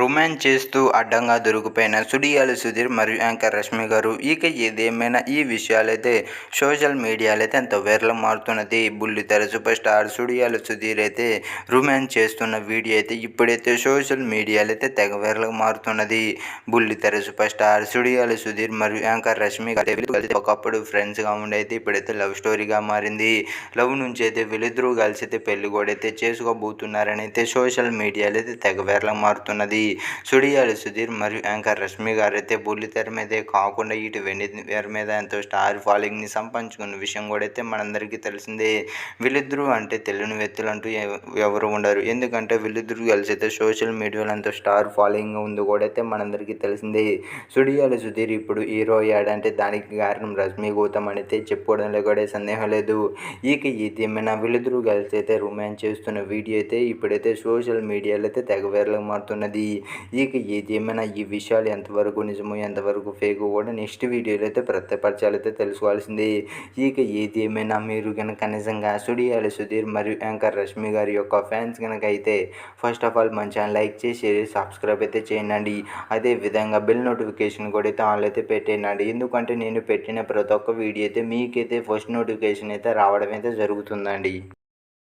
Romance చేస్తూ అడ్డంగా దొరికిపోయిన సుడియాలు సుధీర్ మరియు యాంకర్ రష్మి గారు ఇక ఏదేమైనా ఈ విషయాలైతే సోషల్ మీడియాలో అయితే ఎంతో వైరల్ మారుతున్నది. బుల్లితెర సూపర్ స్టార్ సుడియాలు సుధీర్ అయితే రొమాన్స్ చేస్తున్న వీడియో అయితే ఇప్పుడైతే సోషల్ మీడియాలో అయితే తెగ వైరల్గా మారుతున్నది. బుల్లితెర సూపర్ స్టార్ సుడియాలు సుధీర్ మరియు యాంకర్ రష్మి గారు కలిసి ఒకప్పుడు ఫ్రెండ్స్గా ఉండైతే ఇప్పుడైతే లవ్ స్టోరీగా మారింది. లవ్ నుంచి అయితే వీళ్ళిద్దరూ కలిసి అయితే పెళ్ళి కూడా అయితే చేసుకోబోతున్నారని అయితే సోషల్ మీడియాలో అయితే తెగ వైరల్గా మారుతున్నది. సుడియాలు సుధీర్ మరియు యాంకర్ రష్మి గారు అయితే బుల్లితెర మీదే కాకుండా ఇటు వెండి తెర మీద ఎంతో స్టార్ ఫాలోయింగ్ని సంపాదించుకున్న విషయం కూడా అయితే మనందరికీ తెలిసిందే. వీళ్ళిద్దరూ అంటే తెలియని వ్యక్తులు అంటూ ఎవరు ఉండరు. ఎందుకంటే వీళ్ళిద్దరూ కలిసి అయితే సోషల్ మీడియాలో ఎంతో స్టార్ ఫాలోయింగ్ ఉంది కూడా అయితే మనందరికీ తెలిసిందే. సుడియాల సుధీర్ ఇప్పుడు హీరో అయ్యాడంటే దానికి కారణం రష్మి గౌతమ్ అని అయితే చెప్పుకోవడంలో కూడా సందేహం లేదు. ఇక ఏమైనా వీళ్ళిద్దరూ కలిసి అయితే రొమాన్స్ చేస్తున్న వీడియో అయితే ఇప్పుడైతే సోషల్ మీడియాలో అయితే తెగ వైరల్గా మారుతున్నది. ఇక ఏదేమైనా ఈ విషయాలు ఎంతవరకు నిజమో ఎంతవరకు ఫేక్ కూడా నెక్స్ట్ వీడియోలో అయితే ప్రత్యపరచాలి అయితే తెలుసుకోవాల్సింది. ఇక ఏదేమైనా మీరు కనుక నిజంగా సుడియాలి సుధీర్ మరియు యాంకర్ రష్మి గారి యొక్క ఫ్యాన్స్ కనుక అయితే ఫస్ట్ ఆఫ్ ఆల్ మంచిగా లైక్ చేసి సబ్స్క్రైబ్ అయితే చేయండి అదే విధంగా బెల్ నోటిఫికేషన్ కూడా అయితే ఆన్లో అయితే పెట్టేయండి ఎందుకంటే నేను పెట్టిన ప్రతి ఒక్క వీడియో అయితే మీకైతే ఫస్ట్ నోటిఫికేషన్ అయితే రావడం అయితే జరుగుతుందండి.